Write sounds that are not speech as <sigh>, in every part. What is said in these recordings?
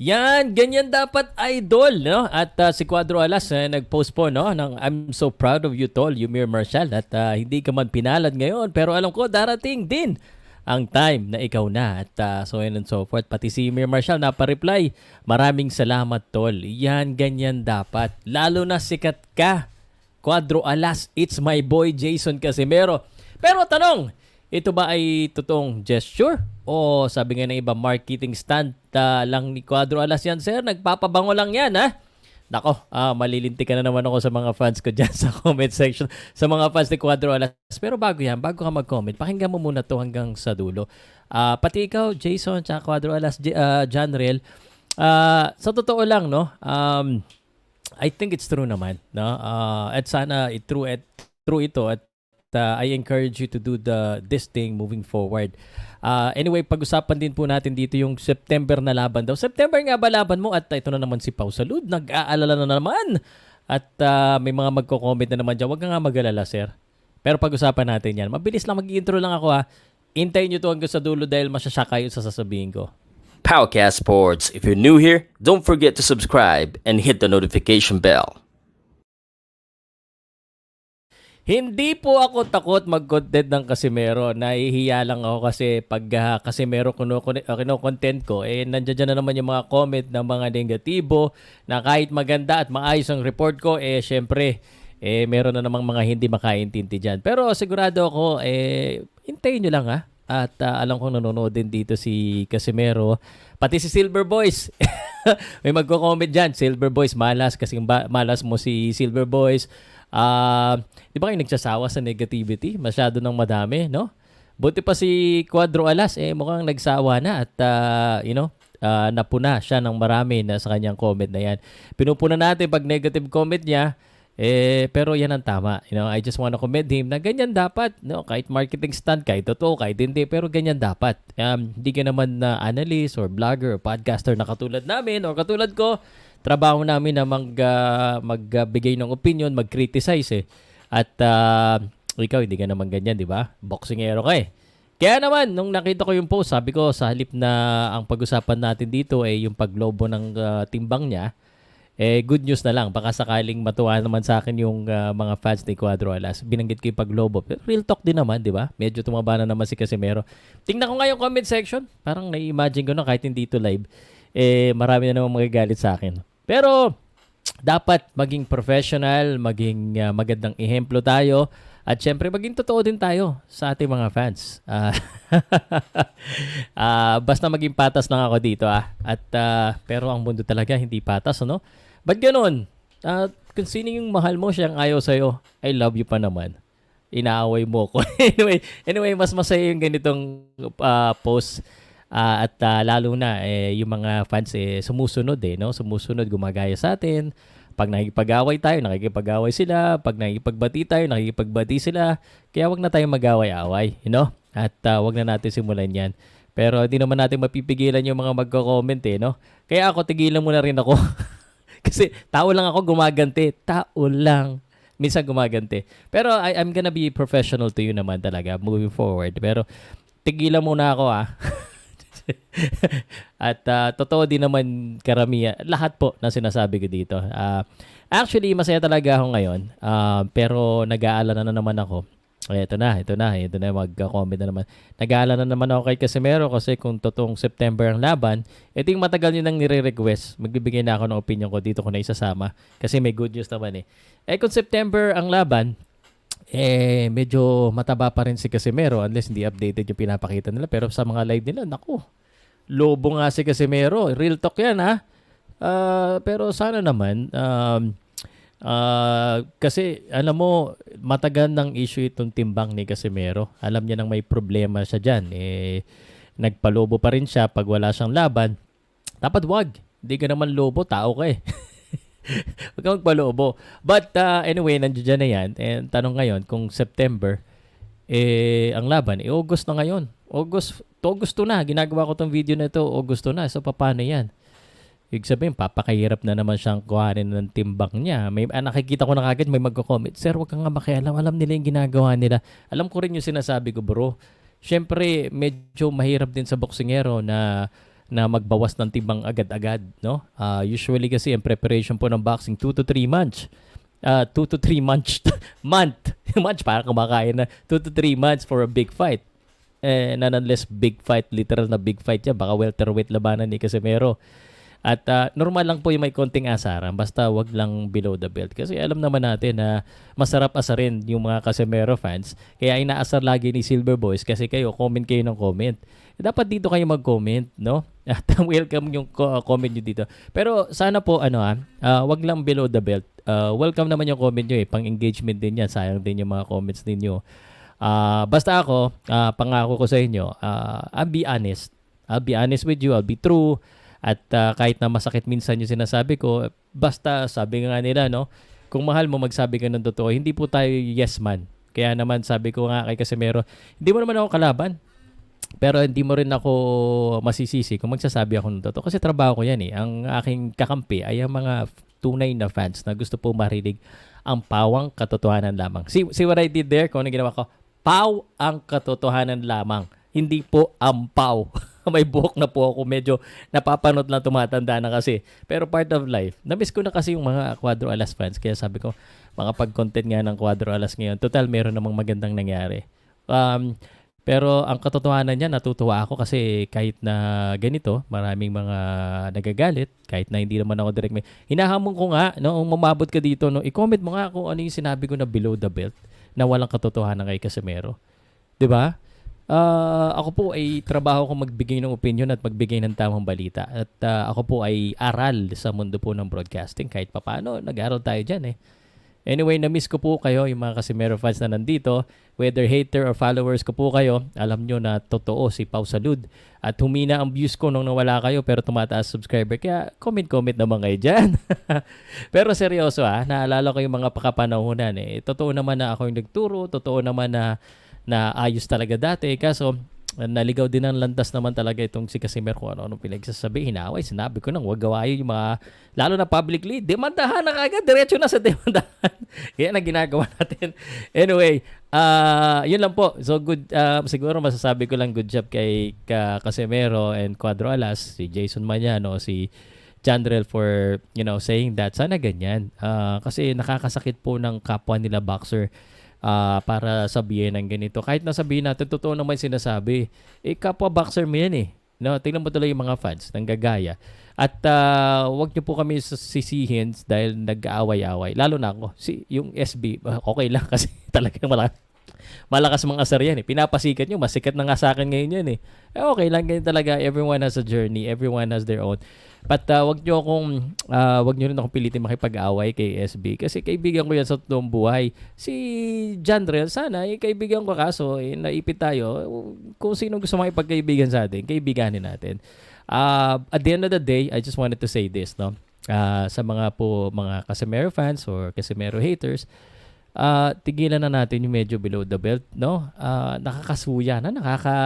Yan, ganyan dapat idol, no? At uh, si Cuadro Alas eh, nag-post po, no, ng I'm so proud of you, tol, Yumir Marshall. At uh, hindi ka man pinalad ngayon, pero alam ko darating din ang time na ikaw na. At uh, so on and so forth. Pati si Yumir Marshall napareply, maraming salamat, tol. Yan, ganyan dapat. Lalo na sikat ka. Cuadro Alas, it's my boy Jason Casimero. Pero tanong, ito ba ay totoong gesture? O sabi nga ng iba, marketing stunt ah, lang ni Cuadro Alas yan, sir? Nagpapabango lang yan, ha? Nako, ah, malilinti ka na naman ako sa mga fans ko dyan <laughs> sa comment section. Sa mga fans ni Cuadro Alas. Pero bago yan, bago ka mag-comment, pakinggan mo muna to hanggang sa dulo. Ah, pati ikaw, Jason, tsaka Cuadro Alas, J- ah, John Riel, ah, sa totoo lang, no? Um, I think it's true naman, no? Ah, at sana it true at true ito at uh, I encourage you to do the this thing moving forward. Uh, anyway, pag-usapan din po natin dito yung September na laban daw. September nga ba laban mo? At ito na naman si Pau Salud. Nag-aalala na naman. At uh, may mga magko-comment na naman dyan. Huwag ka nga mag-alala, sir. Pero pag-usapan natin yan. Mabilis lang mag-intro lang ako ha. Intayin nyo to hanggang sa dulo dahil masyasya kayo sa sasabihin ko. Powercast Sports. If you're new here, don't forget to subscribe and hit the notification bell. Hindi po ako takot mag-content ng Casimero. Nahihiya lang ako kasi pag uh, Casimero kino-content ko, eh nandiyan na naman yung mga comment ng mga negatibo na kahit maganda at maayos ang report ko, eh syempre, eh meron na namang mga hindi makaintindi dyan. Pero sigurado ako, eh hintayin nyo lang ha. At uh, alam kong nanonood din dito si Casimero. Pati si Silver Boys. <laughs> May magko-comment dyan. Silver Boys, malas. Kasi malas mo si Silver Boys. Ah, di ba kayo nagsasawa sa negativity? Masyado nang madami, no? Buti pa si Quadro Alas, eh mukhang nagsawa na at ah, you know, ah, napuna siya ng marami na sa kanyang comment na yan. Pinupuna natin pag negative comment niya, eh, pero yan ang tama. You know, I just wanna commend him na ganyan dapat. No? Kahit marketing stunt, kahit totoo, kahit hindi, pero ganyan dapat. Um, hindi ka naman na analyst or vlogger or podcaster na katulad namin or katulad ko, trabaho namin na mag, uh, magbigay ng opinion, mag-criticize eh. At uh, ikaw, hindi ka naman ganyan, di ba? Boxingero ka eh. Kaya naman, nung nakita ko yung post, sabi ko sa halip na ang pag-usapan natin dito ay eh, yung paglobo ng uh, timbang niya, eh good news na lang. Baka sakaling matuwa naman sa akin yung uh, mga fans ni Cuadro Alas. Binanggit ko yung paglobo. Pero real talk din naman, di ba? Medyo tumaba na naman si Casimero. Tingnan ko nga yung comment section. Parang nai-imagine ko na kahit hindi ito live. Eh, marami na naman magagalit sa akin. Pero dapat maging professional, maging uh, magandang ehemplo tayo at syempre maging totoo din tayo sa ating mga fans. Uh, uh, <laughs> basta maging patas lang ako dito ah. At uh, pero ang mundo talaga hindi patas, ano? Ba't ganun? Uh, kung sino yung mahal mo, siyang ayaw sa'yo, I love you pa naman. Inaaway mo ko. <laughs> anyway, anyway, mas masaya yung ganitong uh, post Uh, at uh, lalo na eh, yung mga fans eh, sumusunod eh, no? Sumusunod, gumagaya sa atin. Pag nakikipag-away tayo, nakikipag-away sila. Pag nakikipagbati tayo, nakikipagbati sila. Kaya wag na tayong mag-away-away, you know? At uh, wag na natin simulan yan. Pero hindi naman natin mapipigilan yung mga magko-comment eh, no? Kaya ako, tigilan mo na rin ako. <laughs> Kasi tao lang ako gumaganti. Tao lang. Minsan gumaganti. Pero I, I'm gonna be professional to you naman talaga moving forward. Pero tigilan muna ako ah. <laughs> <laughs> At uh, totoo din naman karamihan, lahat po na sinasabi ko dito. Uh, actually, masaya talaga ako ngayon. Uh, pero nag-aalala na naman ako. Ito na, ito na, ito na, mag-comment na naman. Nag-aalala na naman ako kay Casimero kasi kung totoong September ang laban, ito yung matagal nyo nang nire-request. Magbibigay na ako ng opinion ko, dito ko na isasama. Kasi may good news naman eh. Eh kung September ang laban, eh medyo mataba pa rin si Casimero unless hindi updated yung pinapakita nila. Pero sa mga live nila, naku, lobo nga si Casimero. Real talk yan ha. Uh, pero sana naman, um, uh, kasi alam mo, matagal ng issue itong timbang ni Casimero. Alam niya nang may problema siya dyan. Eh, nagpalobo pa rin siya pag wala siyang laban. Dapat wag. Hindi ka naman lobo, tao ka eh. <laughs> <laughs> Huwag kang magpalobo. But uh, anyway, nandiyan na yan. And tanong ngayon, kung September, eh, ang laban, eh, August na ngayon. August, August na. Ginagawa ko tong video na ito, August na. So, paano yan? Ibig sabihin, papakahirap na naman siyang kuhanin ng timbang niya. May, ah, nakikita ko na kagad, may magko-comment, Sir, wag kang nga makialam. Alam nila yung ginagawa nila. Alam ko rin yung sinasabi ko, bro. Siyempre, medyo mahirap din sa boksingero na na magbawas ng timbang agad-agad, no? Ah, usually kasi ang preparation po ng boxing 2 to 3 months. Uh, 2 to 3 months <laughs> month. <laughs> month para kumakain na 2 to 3 months for a big fight. Eh, na unless big fight, literal na big fight yan, baka welterweight labanan ni Casimero. At ah, normal lang po yung may konting asaran, basta wag lang below the belt. Kasi alam naman natin na masarap asarin yung mga Casimero fans. Kaya inaasar lagi ni Silver Boys kasi kayo, comment kayo ng comment. Dapat dito kayo mag-comment, no? <laughs> At welcome yung ko- comment nyo dito. Pero sana po, ano ah, ah, wag lang below the belt. Ah, welcome naman yung comment nyo eh. Pang-engagement din yan. Sayang din yung mga comments ninyo. Ah, basta ako, ah, pangako ko sa inyo, ah, I'll be honest. I'll be honest with you. I'll be true. At ah, kahit na masakit minsan yung sinasabi ko, basta sabi nga nila, no? Kung mahal mo, magsabi ka ng totoo. Hindi po tayo yes man. Kaya naman sabi ko nga kay Casimero, hindi mo naman ako kalaban. Pero hindi mo rin ako masisisi kung magsasabi ako ng totoo. Kasi trabaho ko yan eh. Ang aking kakampi ay ang mga tunay na fans na gusto po marinig ang pawang katotohanan lamang. See, see what I did there? Kung ano ginawa ko? Paw ang katotohanan lamang. Hindi po ampaw. <laughs> May buhok na po ako. Medyo napapanood lang tumatanda na kasi. Pero part of life. Namiss ko na kasi yung mga Quadro Alas fans. Kaya sabi ko, makapag-content nga ng Quadro Alas ngayon. Total, meron namang magandang nangyari. Um, pero ang katotohanan niya, natutuwa ako kasi kahit na ganito, maraming mga nagagalit, kahit na hindi naman ako direct may... Hinahamon ko nga, no, kung mamabot ka dito, no, i-comment mo nga kung ano yung sinabi ko na below the belt na walang katotohanan kay Casimero. 'Di ba? Ah, ako po ay trabaho ko magbigay ng opinion at magbigay ng tamang balita. At ah, ako po ay aral sa mundo po ng broadcasting kahit papaano, nag-aral tayo diyan eh. Anyway, na-miss ko po kayo, yung mga Casimero fans na nandito. Whether hater or followers ko po kayo, alam nyo na totoo si Pau Salud. At humina ang views ko nung nawala kayo pero tumataas subscriber. Kaya comment-comment naman kayo dyan. <laughs> pero seryoso ah, naalala ko yung mga pakapanahonan eh. Totoo naman na ako yung nagturo, totoo naman na na ayos talaga dati. Kaso, naligaw din ng landas naman talaga itong si Casimir kung ano-ano pinagsasabi. Hinaway, sinabi ko nang wag gawain yung mga, lalo na publicly, demandahan na kagad, diretso na sa <laughs> demandahan. Yan ang ginagawa natin. Anyway, ah yun lang po. So good, ah, siguro masasabi ko lang good job kay ka Casimero and Cuadro Alas, si Jason Maniano, si Chandrel for, you know, saying that. Sana ganyan. Ah, kasi nakakasakit po ng kapwa nila boxer ah, para sabihin ng ganito. Kahit nasabihin natin, totoo naman sinasabi. Eh, kapwa boxer mo yan eh. No, tingnan mo tuloy yung mga fans ng gagaya. At ah, wag niyo po kami sisihin dahil nag-aaway-away. Lalo na ako. Si, yung SB, ah, okay lang <laughs> kasi talagang malakas. Malakas mga asar yan eh. Pinapasikat nyo. Masikat na nga sa akin ngayon yan eh. eh okay lang. Ganyan talaga. Everyone has a journey. Everyone has their own. But uh, wag nyo akong, ah, wag nyo rin akong pilitin makipag-away kay SB. Kasi kaibigan ko yan sa totoong buhay. Si John Drell, sana, eh, kaibigan ko kaso, eh, naipit tayo. Kung sino gusto makipagkaibigan sa atin, kaibiganin natin. Uh, at the end of the day, I just wanted to say this, no? Ah, sa mga po, mga Casimero fans or Casimero haters, ah tigilan na natin yung medyo below the belt, no? Ah, nakakasuya na, nakaka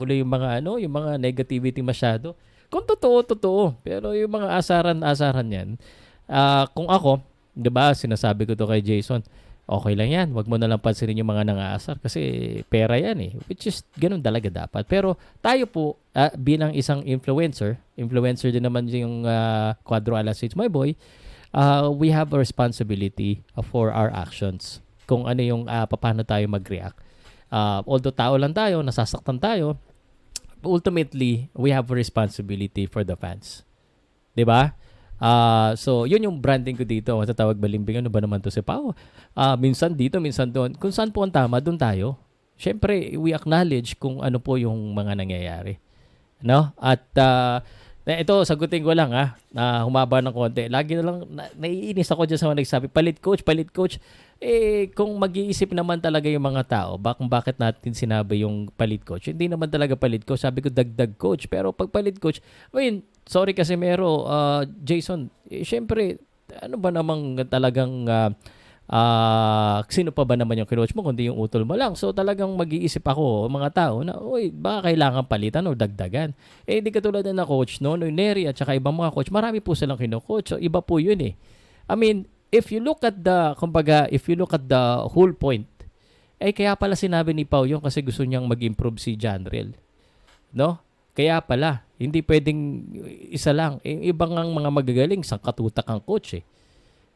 yung mga ano, yung mga negativity masyado. Kung totoo, totoo. Pero yung mga asaran-asaran yan, ah kung ako, 'di ba, sinasabi ko to kay Jason, okay lang yan. Huwag mo na lang pansinin yung mga nangaasar kasi pera yan eh. Which is, ganun talaga dapat. Pero tayo po, ah, bilang isang influencer, influencer din naman yung uh, Quadro Alas It's My Boy, uh, we have a responsibility for our actions. Kung ano yung uh, paano tayo mag-react. Uh, although tao lang tayo, nasasaktan tayo, ultimately, we have a responsibility for the fans. 'Di ba? Ah, so, yun yung branding ko dito. Matatawag balimbing, ano ba naman to si Pao? Ah, minsan dito, minsan doon. Kung saan po ang tama, doon tayo. Siyempre, we acknowledge kung ano po yung mga nangyayari. No? At ah, na ito, sagutin ko lang ha, na humaba ng konti. Lagi na lang, na, naiinis ako dyan sa mga nagsabi, palit coach, palit coach. Eh, kung mag-iisip naman talaga yung mga tao, bak bakit natin sinabi yung palit coach? Hindi naman talaga palit coach. Sabi ko, dagdag coach. Pero pag palit coach, I mean, sorry kasi mero, uh, Jason, eh, syempre, ano ba namang talagang ah, ah, sino pa ba naman yung kinuha mo kundi yung utol mo lang. So talagang mag-iisip ako, mga tao, na, uy, baka kailangan palitan o dagdagan. Eh, di katulad na coach, no? No, Neri at saka ibang mga coach, marami po silang kinukoach. So, iba po yun eh. I mean, if you look at the, kumbaga, if you look at the whole point, eh, kaya pala sinabi ni Pau yung kasi gusto niyang mag-improve si Janrel. No? Kaya pala, Hindi pwedeng isa lang. Ibang ang mga magagaling, sa katutak ang coach eh.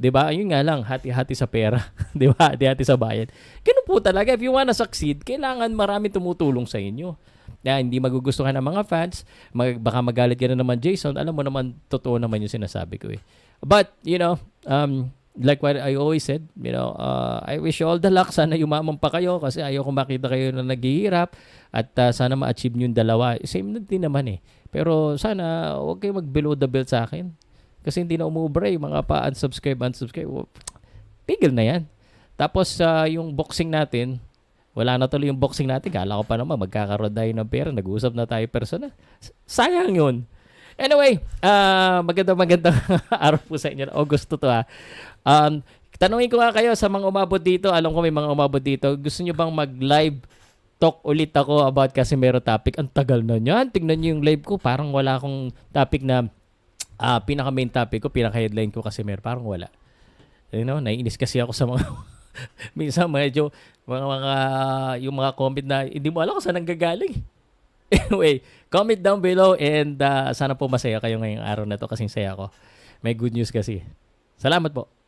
'Di ba? Ayun nga lang, hati-hati sa pera, <laughs> 'di ba? Hati-hati sa bayad. Ganun po talaga. If you wanna succeed, kailangan marami tumutulong sa inyo. Na hindi magugustuhan ng mga fans, mag, baka magalit ka na naman Jason, alam mo naman totoo naman yung sinasabi ko eh. But, you know, um like what I always said, you know, uh, I wish you all the luck. Sana yumaman pa kayo kasi ayoko makita kayo na naghihirap at uh, sana ma-achieve nyo yung dalawa. Same din naman eh. Pero sana huwag kayo mag-below the belt sa akin. Kasi hindi na umubra eh. Mga pa-unsubscribe, unsubscribe. Pigil na yan. Tapos uh, yung boxing natin, wala na tuloy yung boxing natin. Kala ko pa naman magkakaroon tayo ng pera. Nag-uusap na tayo personal. Sayang yun. Anyway, uh, maganda maganda <laughs> araw po sa inyo. August to ha. Um, tanungin ko nga kayo sa mga umabot dito. Alam ko may mga umabot dito. Gusto nyo bang mag-live talk ulit ako about Casimero topic? Ang tagal na niyan. Tingnan nyo yung live ko. Parang wala akong topic na ah pinaka main topic ko, pinaka headline ko Casimero. Parang wala. You know, naiinis kasi ako sa mga <laughs> minsan medyo mga mga yung mga comment na hindi mo alam kung saan nanggagaling. <laughs> Anyway, comment down below and ah, sana po masaya kayo ngayong araw na to kasi saya ako. May good news kasi. Salamat po.